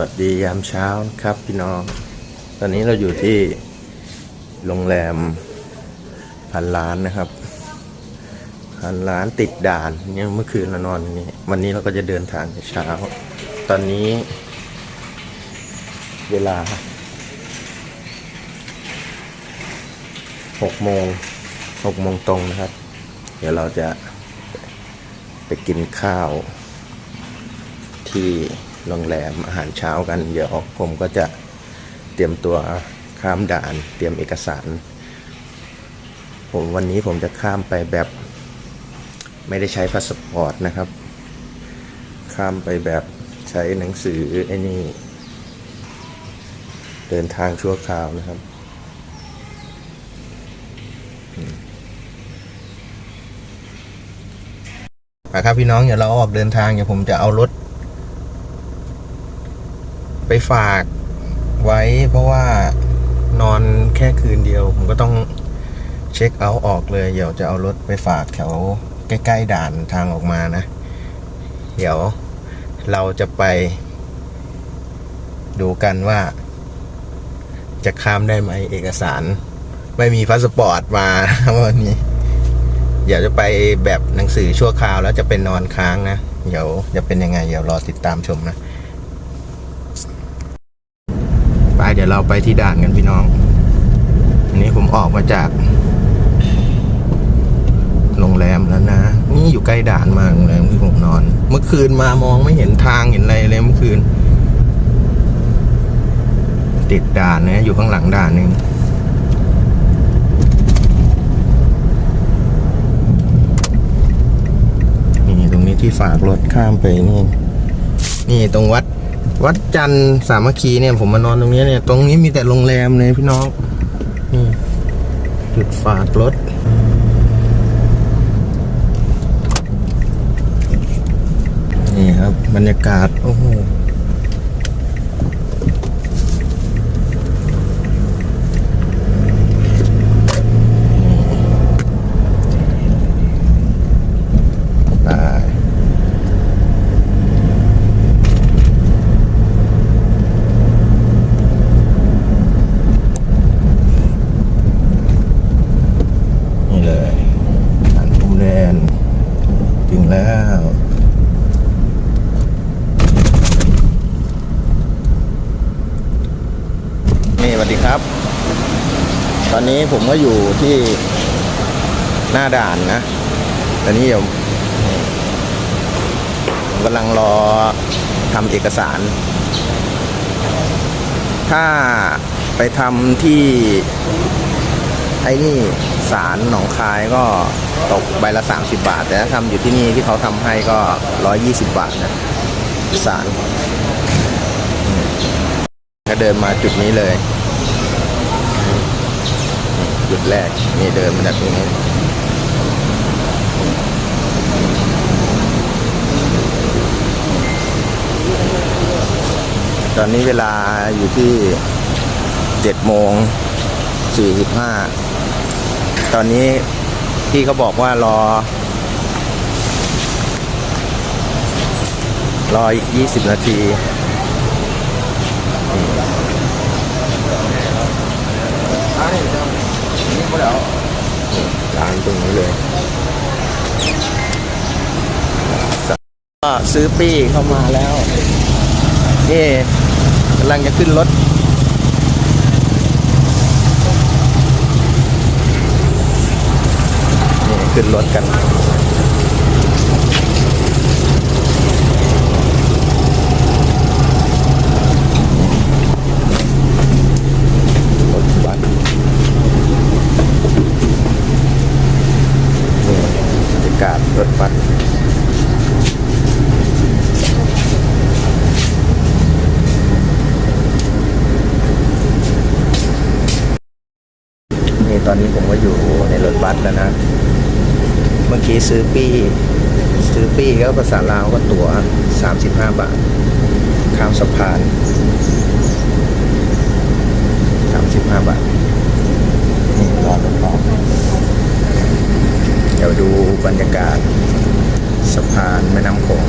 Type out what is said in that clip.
สวัสดียามเช้าครับพี่น้อง ตอนนี้เราอยู่ที่โรงแรมพันล้านนะครับพันล้านติดด่านเนี่ยเมื่อคืนเรานอนนี่วันนี้เราก็จะเดินทางเช้า ตอนนี้ เวลาหกโมงหกโมงตรงนะครับ เดี๋ยวเราจะไปกินข้าวที่ โรงแรมอาหารเช้ากัน เดี๋ยวผมก็จะเตรียมตัวข้ามด่าน เตรียมเอกสาร ผมวันนี้ผมจะข้ามไปแบบ ไม่ได้ใช้พาสปอร์ตนะครับ ข้ามไปแบบใช้หนังสือไอ้นี่เดินทางชั่วคราวนะครับอืมอะครับพี่น้องเดี๋ยวเราออกเดินทางเดี๋ยวผมจะเอารถ ไปฝากไว้ เพราะว่านอนแค่คืนเดียว ผมก็ต้องเช็คเอาท์ออกเลย เดี๋ยวจะเอารถไปฝากแถวใกล้ ๆ ด่านทางออกมานะ เดี๋ยวเราจะไป ดูกันว่า จะข้ามได้ไหมเอกสาร ไม่มีพาสปอร์ตมาวันนี้ เดี๋ยวจะไปแบบหนังสือชั่วคราวแล้วจะเป็นนอนค้างนะ เดี๋ยวจะเป็นยังไง เดี๋ยวรอติดตามชมนะ ไป เดี๋ยวเราไปที่ด่านกันพี่น้อง อันนี้ผมออกมาจาก โรงแรมแล้วนะ นี่อยู่ใกล้ด่านมากโรงแรมที่ผมนอน เมื่อคืนมามองไม่เห็นทางเห็นอะไรเลยเมื่อคืน ติดด่านนะอยู่ข้างหลังด่านนึงนี่ตรงนี้ที่ฝากรถข้ามไปนี่นี่ตรงวัด วัดจันทร์สามัคคีเนี่ยผมมานอนตรงนี้เนี่ย ตรงนี้มีแต่โรงแรมเลยพี่น้องนี่จุดฝากรถนี่ครับ บรรยากาศ โอ้โหไป นี่เลยด่านพรมแดนถึงแล้ว นี่สวัสดีครับ ต อนนี้ผมก็อยู่ที่หน้าด่านนะตอนนี้เดี๋ยวผมกำลังรอทำเอกสาร ถ้าไปทำที่ไอ้นี่สารหนองคายก็ตกใบละ 30 บาท แต่ถ้าทำอยู่ที่นี่ที่เขาทำให้ก็ 120 บาทนะสารก็เดินมาจุดนี้เลย จุดแรกนี่เดินมาจากตรงนี้ตอนนี้เวลาอยู่ที่7โมง45ตอนนี้พี่เขาบอกว่ารอ รออีก20นาที ร้านตรงนี้เลยก็ซื้อปี้เข้ามาแล้วนี่กำลังจะขึ้นรถนี่ขึ้นรถกัน รถบัสนี่บรรยากาศรถบัสนี่ ตอนนี้ผมก็อยู่ในรถบัสแล้วนะ เมื่อกี้ซื้อปี้ ซื้อปี้ก็ภาษาลาวก็ตั๋ว 35 บาท ข้ามสะพาน 35 บาท นี่รอรถออกเดี๋ยวดูบรรยากาศ สะพานแม่น้ำโขง